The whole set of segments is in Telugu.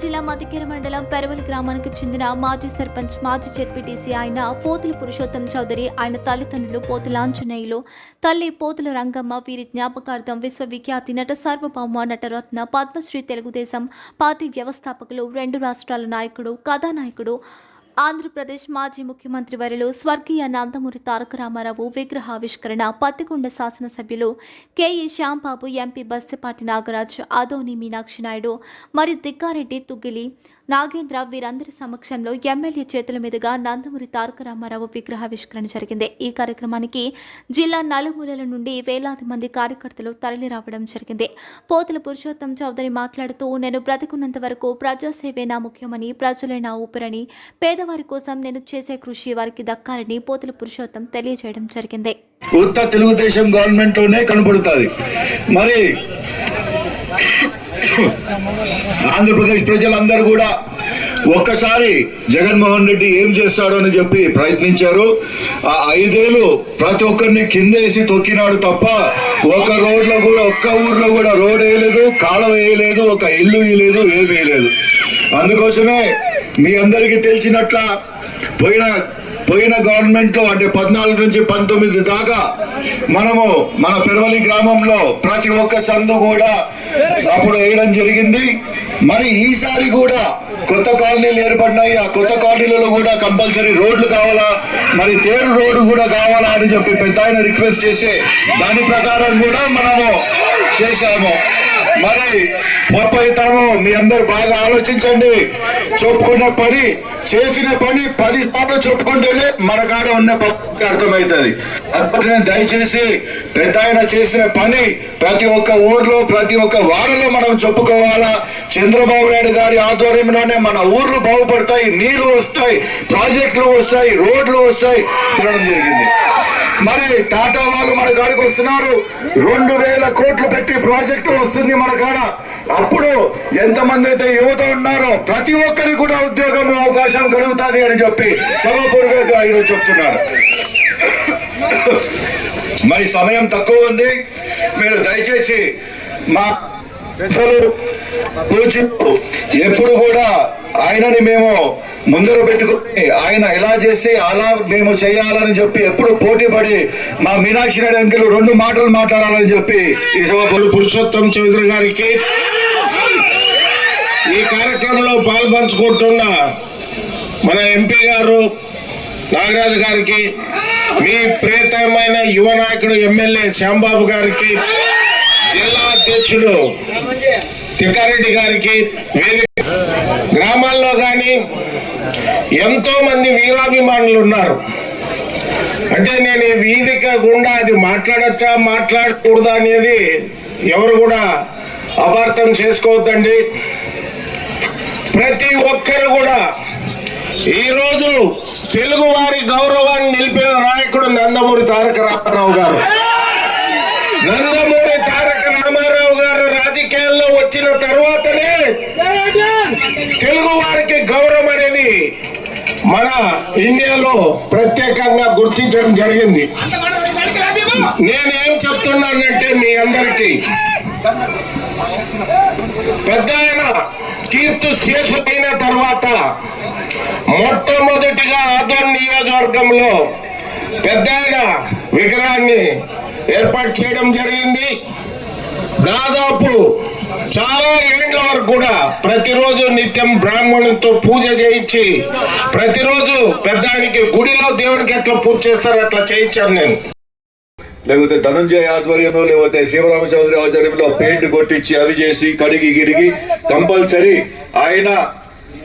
జిల్లా మధికేర మండలం పెరవలి గ్రామానికి చెందిన మాజీ సర్పంచ్ మాజీ జెడ్పీటీసీ ఆయన పోతుల పురుషోత్తం చౌదరి ఆయన తల్లిదండ్రులు పోతుల ఆంజనేయులు తల్లి పోతుల రంగమ్మ వీరి జ్ఞాపకార్థం విశ్వవిఖ్యాతి నట సార్వభౌమ నటరత్న పద్మశ్రీ తెలుగుదేశం పార్టీ వ్యవస్థాపకులు రెండు రాష్ట్రాల నాయకుడు కథానాయకుడు ఆంధ్రప్రదేశ్ మాజీ ముఖ్యమంత్రి వరిలో స్వర్గీయ నందమూరి తారక రామారావు విగ్రహావిష్కరణ పత్తికొండ శాసనసభ్యులు K E Shyambabu MP Bastipati Nagaraj Adoni Meenakshi Naidu మరియు తిక్కారెడ్డి తుగ్గిలి నాగేంద్ర వీరందరి సమక్షంలో ఎమ్మెల్యే చేతుల మీదుగా నందమూరి తారక రామారావు విగ్రహావిష్కరణ జరిగింది. ఈ కార్యక్రమానికి జిల్లా నలుమూలల నుండి వేలాది మంది కార్యకర్తలు తరలిరావడం జరిగింది. పోతుల పురుషోత్తం చౌదరి మాట్లాడుతూ నేను బ్రతికున్నంత వరకు ప్రజాసేవే నా ముఖ్యమని ప్రజలే నా ఊపిరని పేదవారి కోసం నేను చేసే కృషి వారికి దక్కాలని పోతుల పురుషోత్తం తెలియజేయడం జరిగింది. ఉత్త తెలుగుదేశం గవర్నమెంట్లోనే కనబడుతుంది. మరి ఆంధ్రప్రదేశ్ ప్రజలందరూ కూడా ఒక్కసారి జగన్మోహన్ రెడ్డి ఏం చేస్తాడో అని చెప్పి ప్రయత్నించారు. ఆ ఐదేళ్ళు ప్రతి ఒక్కరిని కిందేసి తొక్కినాడు తప్ప ఒక రోడ్లో కూడా ఒక్క ఊర్లో కూడా రోడ్ వేయలేదు కాలం వేయలేదు ఒక ఇల్లు వేయలేదు ఏమీ వేయలేదు అందుకోసమే మీ అందరికీ తెలిసినట్ల పోయిన పోయిన గవర్నమెంట్లో అంటే పద్నాలుగు నుంచి పంతొమ్మిది దాకా మనము మన పెరవలి గ్రామంలో ప్రతి ఒక్క సందు కూడా అప్పుడు వేయడం జరిగింది. మరి ఈసారి కూడా కొత్త కాలనీలు ఏర్పడినాయి. ఆ కొత్త కాలనీలలో కూడా కంపల్సరీ రోడ్లు కావాలా? మరి తేరు రోడ్డు కూడా కావాలా అని చెప్పి పెద్ద రిక్వెస్ట్ చేస్తే దాని ప్రకారం కూడా మనము చేశాము. మరి ముప్పై తరము మీ అందరు బాగా ఆలోచించండి. చెప్పుకున్న పని చేసిన పని పది సార్లు చెప్పుకుంటేనే మన కాడ ఉన్న పని అర్థమవుతుంది. అందుకని దయచేసి పెద్ద ఆయన చేసిన పని ప్రతి ఒక్క ఊర్లో ప్రతి ఒక్క వాడలో మనం చెప్పుకోవాలా. చంద్రబాబు నాయుడు గారి ఆధ్వర్యంలోనే మన ఊర్లు బాగుపడతాయి నీళ్ళు వస్తాయి ప్రాజెక్టులు వస్తాయి రోడ్లు వస్తాయి. జరిగింది మరి టాటా వాళ్ళు మన కాడికి వస్తున్నారు. రెండు వేల కోట్లు పెట్టి ప్రాజెక్టు వస్తుంది మన కాడ. అప్పుడు ఎంతమంది అయితే యువత ఉన్నారో ప్రతి ఒక్కరికి కూడా ఉద్యోగం అవకాశం కలుగుతుంది అని చెప్పి సభాపూర్వకంగా ఈరోజు చెప్తున్నారు. మరి సమయం తక్కువ ఉంది. మీరు దయచేసి మా ఎప్పుడు కూడా ఆయనని మేము ముందర పెట్టుకుని ఆయన ఇలా చేస్తే అలా మేము చేయాలని చెప్పి ఎప్పుడు పోటీ పడి మా మీనాక్షి నాయుడు అంకెలు రెండు మాటలు మాట్లాడాలని చెప్పి ఈ సభ పురుషోత్తం చౌదరి గారికి ఈ కార్యక్రమంలో పాల్పంచుకుంటున్న మన ఎంపీ గారు నాగరాజు గారికి మీ ప్రియతమైన యువ నాయకుడు ఎమ్మెల్యే శ్యాంబాబు గారికి జిల్లా అధ్యక్షుడు తిక్కారెడ్డి గారికి వేదిక కానీ ఎంతో మంది వీరాభిమానులు ఉన్నారు అంటే నేను ఈ వేదిక గుండా అది మాట్లాడచ్చా మాట్లాడకూడదా అనేది ఎవరు కూడా అపార్థం చేసుకోవద్దండి. ప్రతి ఒక్కరు కూడా ఈరోజు తెలుగు వారి గౌరవాన్ని నిలిపిన నాయకుడు నందమూరి తారక రామారావు గారు. నందమూరి తారక రామారావు గారు రాజకీయాల్లో వచ్చిన తర్వాతనే తెలుగు వారికి గౌరవం అనేది మన ఇండియాలో ప్రత్యేకంగా గుర్తించడం జరిగింది. నేనేం చెప్తున్నానంటే మీ అందరికీ పెద్ద ఆయన కీర్తి శేషులైన తర్వాత మొట్టమొదటిగా ఆదోన్ నియోజకవర్గంలో పెద్ద ఆయన విగ్రహాన్ని ఏర్పాటు చేయడం జరిగింది. దాదాపు చాలా ఏండ్ల వరకు కూడా ప్రతిరోజు నిత్యం బ్రాహ్మణులతో పూజ చేయించి ప్రతిరోజు పెద్దానికి గుడిలో దేవునికి ఎట్లా పూజ చేస్తారో అట్లా చేయించాను నేను. లేకపోతే ధనంజయ ఆధ్వర్యంలో లేకపోతే శివరామ చౌదరి ఆధ్వర్యంలో పెయింట్ కొట్టించి అవి చేసి కడిగి గిడిగి కంపల్సరీ ఆయన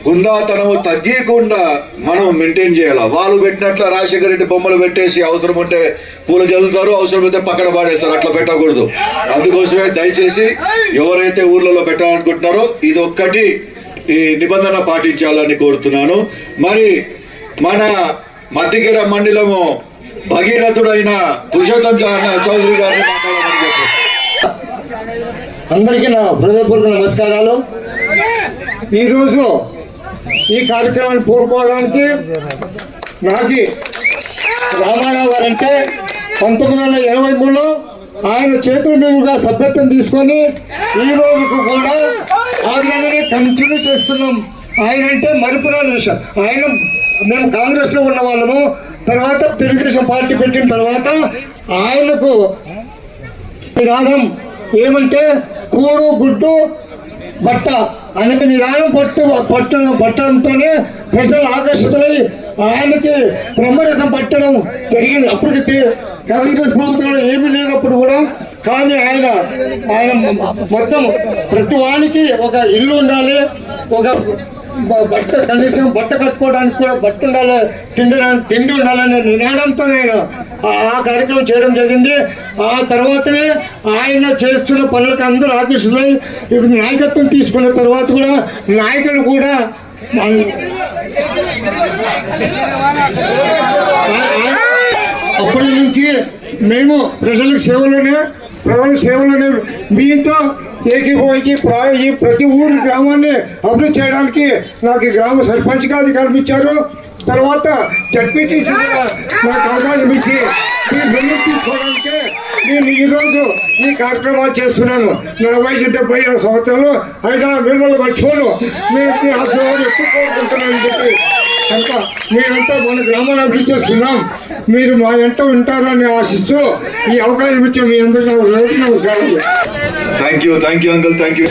హుందాతనము తగ్గకుండా మనం మెయింటైన్ చేయాలి? వాళ్ళు పెట్టినట్ల రాజశేఖర రెడ్డి బొమ్మలు పెట్టేసి అవసరం ఉంటే పూలు చల్లుతారు అవసరం అయితే పక్కన పాడేస్తారు అట్లా పెట్టకూడదు. అందుకోసమే దయచేసి ఎవరైతే ఊర్లలో పెట్టాలనుకుంటున్నారో ఇది ఒక్కటి ఈ నిబంధన పాటించాలని కోరుతున్నాను. మరి మన మధ్యగిర మండలము భగీరథుడైన పురుషోత్తం చౌదరి గారిని చెప్పారు అందరికీ నా హృదయపూర్వక నమస్కారాలు. ఈరోజు ఈ కార్యక్రమాన్ని పూనుకోవడానికి నాకి రామారావు గారు అంటే పంతొమ్మిది వందల ఇరవై మూడులో ఆయన చేతుల మీదుగా సభ్యత్వం తీసుకొని ఈ రోజుకు కూడా ఆ విధంగానే కంటిన్యూ చేస్తున్నాం. ఆయన అంటే మరిపురాని విషయం ఆయన మేము కాంగ్రెస్లో ఉన్న వాళ్ళము. తర్వాత తెలుగుదేశం పార్టీ పెట్టిన తర్వాత ఆయనకు నినాదం ఏమంటే కూడు గుడ్డు బట్ట ఆయనకి నిదానం పట్టు పట్టడం పట్టడంతోనే ప్రజలు ఆకర్షితులై ఆయనకి బ్రహ్మరథం పట్టడం జరిగింది. అప్పటికి కాంగ్రెస్ ప్రభుత్వంలో ఏమీ లేనప్పుడు కూడా కానీ ఆయన ఆయన మొత్తం ప్రతి వానికి ఒక ఇల్లు ఉండాలి ఒక బట్ట కనీసం బట్ట కట్టుకోవడానికి కూడా బట్ట ఉండాలి తిండి తిండి ఉండాలనే నినాదంతో నేను ఆ- ఆ కార్యక్రమం చేయడం జరిగింది. ఆ తర్వాతనే ఆయన చేస్తున్న పనులకు అందరూ ఆకర్షితులై ఇప్పుడు నాయకత్వం తీసుకున్న తర్వాత కూడా నాయకులు కూడా అప్పటి నుంచి మేము ప్రజలకు సేవలోనే ప్రజల సేవలోనే మీతో ఏకీభవించి ఈ ప్రతి ఊరు గ్రామాన్ని అభివృద్ధి చేయడానికి నాకు గ్రామ సర్పంచ్గా అధికారం ఇచ్చారు. తర్వాత జడ్పీటీసీ నాకు అవకాశం ఇచ్చి ఈ బిల్లు తీసుకోవడానికి నేను ఈరోజు ఈ కార్యక్రమాలు చేస్తున్నాను. నా వయసు డెబ్బై ఆరు సంవత్సరాలు. అయినా మిమ్మల్ని మర్చిపోను. నేను మీ ఆశీర్వాదం ఎక్కువ కోరుకుంటున్నాను చెప్పి. కనుక మీరంతా మన గ్రామాన్ని అభివృద్ధి చేస్తున్నాం. మీరు మా ఎంట ఉంటారని ఆశిస్తూ ఈ అవకాశం ఇచ్చే మీ అందరికీ నమస్కారం. Thank you thank you uncle thank you